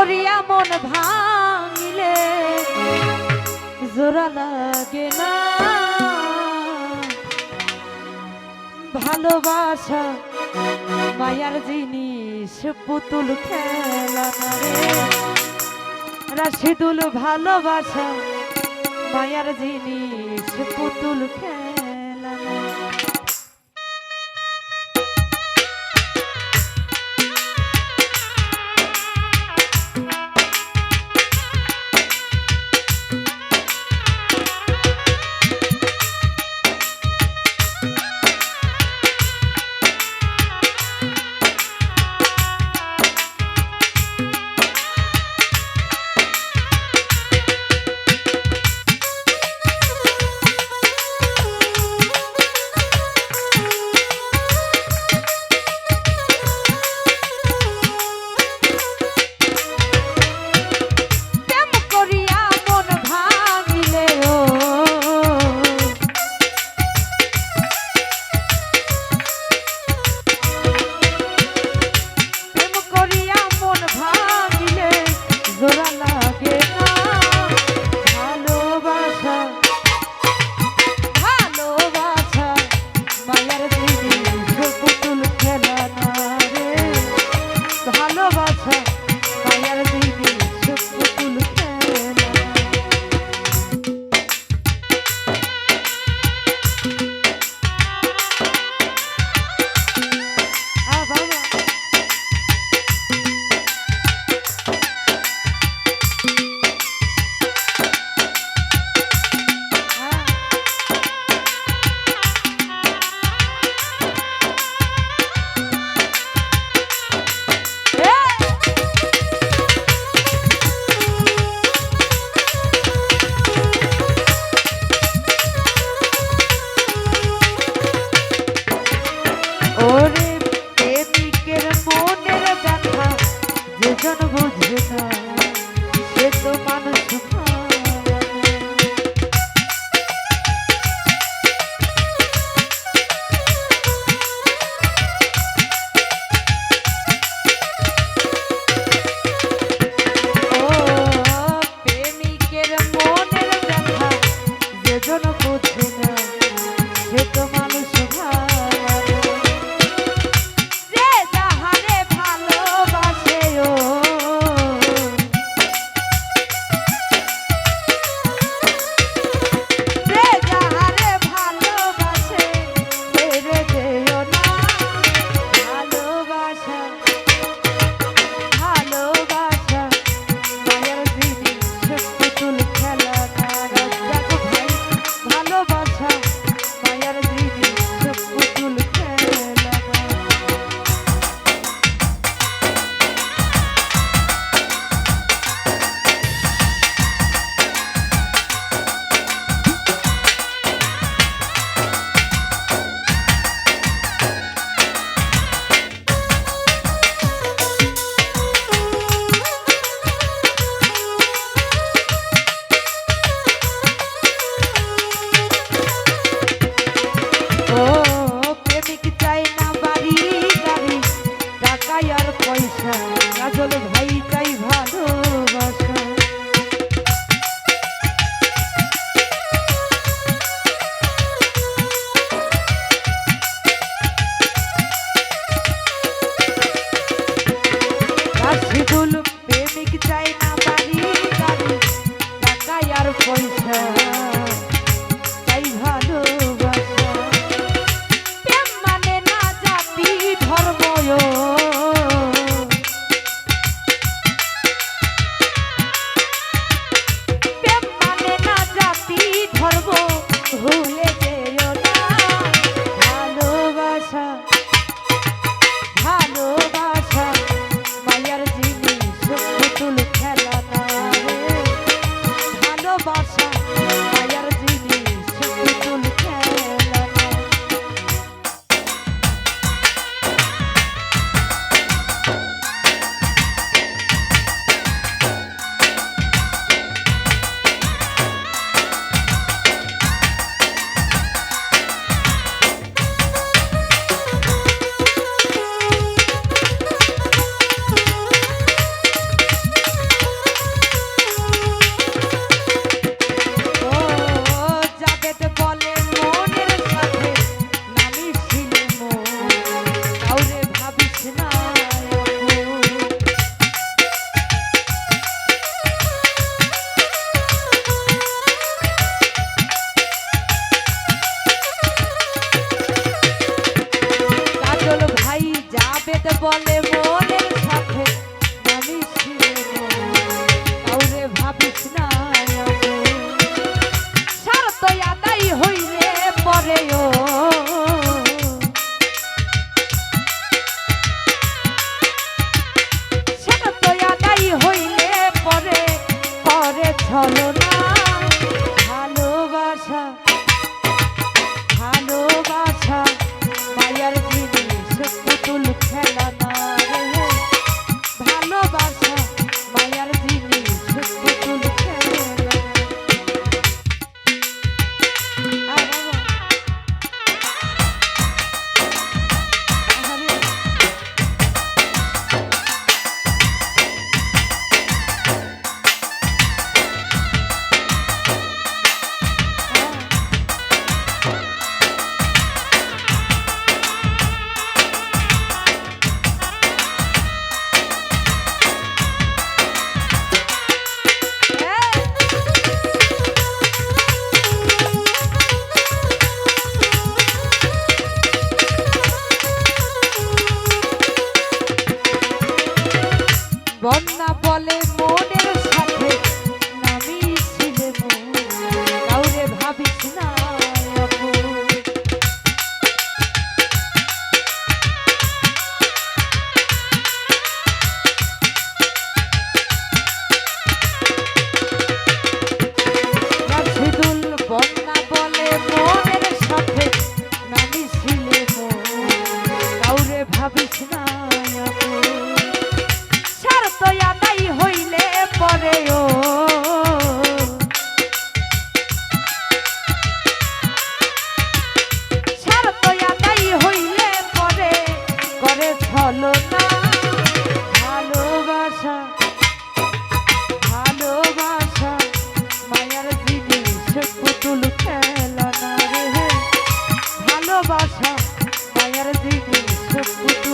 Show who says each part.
Speaker 1: করিয়া মন ভাঙিলে, জোড়া লাগে না। ভালোবাসা মায়ার জিনিস, পুতুল খেলা রাশিদুল ভালোবাসা মায়ার জিনিস, পুতুল খেলা মায়ার জিনিস পুতুল